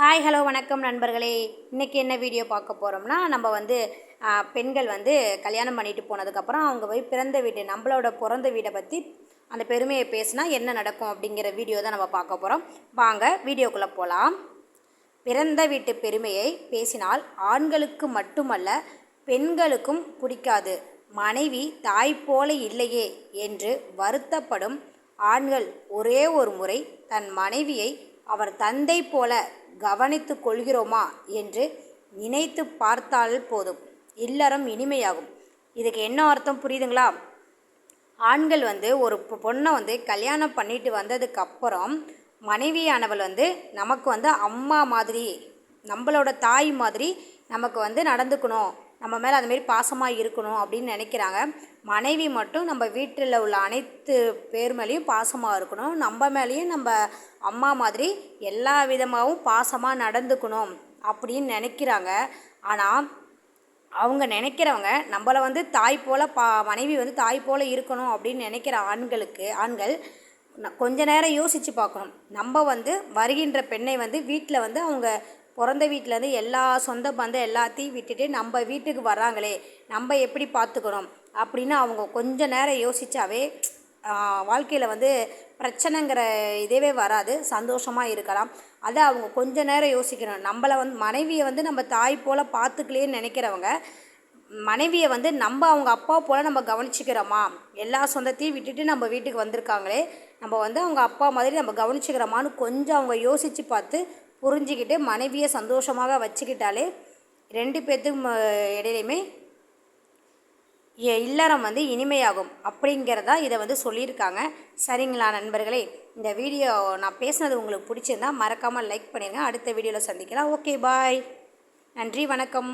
Hi hello வணக்கம் நண்பர்களே. இன்றைக்கி என்ன வீடியோ பார்க்க போகிறோம்னா நம்ம வந்து பெண்கள் வந்து கல்யாணம் பண்ணிட்டு போனதுக்கப்புறம் அவங்க போய் பிறந்த வீடு நம்மளோட பிறந்த வீடை பற்றி அந்த பெருமையை பேசினா என்ன நடக்கும் அப்படிங்கிற வீடியோ தான் நம்ம பார்க்க போகிறோம் வாங்க வீடியோக்குள்ளே போகலாம் பிறந்த வீட்டு பெருமையை பேசினால் ஆண்களுக்கு மட்டுமல்ல பெண்களுக்கும் பிடிக்காது. மனைவி தாய் போல இல்லையே என்று வருத்தப்படும் ஆண்கள் ஒரே ஒரு முறை தன் மனைவியை அவர் தந்தை போல கவனித்து கொள்கிறோமா என்று நினைத்து பார்த்தால் போதும். இல்லறம் இனிமையாகும். இதுக்கு என்ன அர்த்தம் புரியுதுங்களா? ஆண்கள் வந்து ஒரு பொண்ணை வந்து கல்யாணம் பண்ணிட்டு வந்ததுக்கப்புறம் மனைவியானவள் வந்து நமக்கு வந்து அம்மா மாதிரி நம்மளோட தாய் மாதிரி நமக்கு வந்து நடந்துக்கணும். நம்ம மேலே அதுமாரி பாசமாக இருக்கணும் அப்படின்னு நினைக்கிறாங்க. மனைவி மட்டும் நம்ம வீட்டில் உள்ள அனைத்து பேர் மேலேயும் பாசமாக இருக்கணும். நம்ம மேலேயும் நம்ம அம்மா மாதிரி எல்லா விதமாகவும் பாசமாக நடந்துக்கணும் அப்படின்னு நினைக்கிறாங்க. ஆனால் அவங்க நினைக்கிறவங்க நம்மளை வந்து தாய் போல் பா மனைவி வந்து தாய் போல் இருக்கணும் அப்படின்னு நினைக்கிற ஆண்களுக்கு ஆண்கள் கொஞ்ச நேரம் யோசித்து பார்க்கணும். நம்ம வந்து வருகின்ற பெண்ணை வந்து வீட்டில் வந்து அவங்க பிறந்த வீட்டிலேருந்து எல்லா சொந்த பந்தம் எல்லாத்தையும் விட்டுட்டு நம்ம வீட்டுக்கு வர்றாங்களே நம்ம எப்படி பார்த்துக்கணும் அப்படின்னு அவங்க கொஞ்ச நேரம் யோசித்தாவே வாழ்க்கையில் வந்து பிரச்சனைங்கிற இதேவே வராது சந்தோஷமாக இருக்கலாம். அதை அவங்க கொஞ்ச நேரம் யோசிக்கணும். நம்மளை வந்து மனைவியை வந்து நம்ம தாய் போல் பார்த்துக்கலேன்னு நினைக்கிறவங்க மனைவியை வந்து நம்ம அவங்க அப்பா போல் நம்ம கவனிச்சிக்கிறோமா? எல்லா சொந்தத்தையும் விட்டுட்டு நம்ம வீட்டுக்கு வந்திருக்காங்களே நம்ம வந்து அவங்க அப்பா மாதிரி நம்ம கவனிச்சிக்கிறோமான்னு கொஞ்சம் அவங்க யோசித்து பார்த்து புரிஞ்சுக்கிட்டு மனைவியை சந்தோஷமாக வச்சுக்கிட்டாலே ரெண்டு பேர்த்துக்கும் இடையிலையுமே இல்லறம் வந்து இனிமையாகும். அப்படிங்கிறதா இதை வந்து சொல்லியிருக்காங்க. சரிங்களா நண்பர்களே? இந்த வீடியோ நான் பேசுனது உங்களுக்கு பிடிச்சிருந்தா மறக்காமல் லைக் பண்ணிடுங்க அடுத்த வீடியோவில் சந்திக்கலாம். ஓகே பாய் நன்றி வணக்கம்.